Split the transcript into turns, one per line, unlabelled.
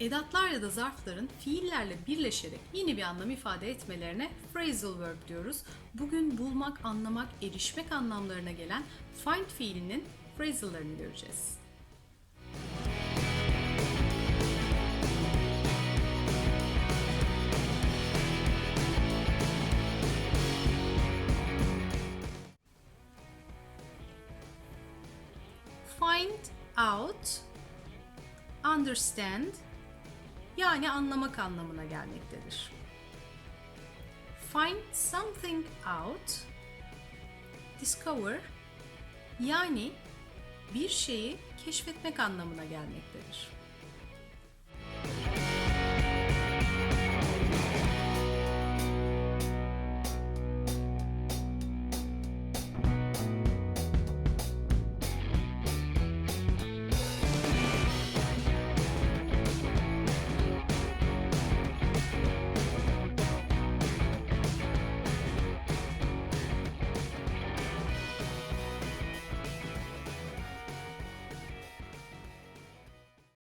Edatlar ya da zarfların fiillerle birleşerek yeni bir anlam ifade etmelerine phrasal verb diyoruz. Bugün bulmak, anlamak, erişmek anlamlarına gelen find fiilinin phrasal'larını göreceğiz. Find out, understand yani anlamak anlamına gelmektedir. Find something out, discover yani bir şeyi keşfetmek anlamına gelmektedir.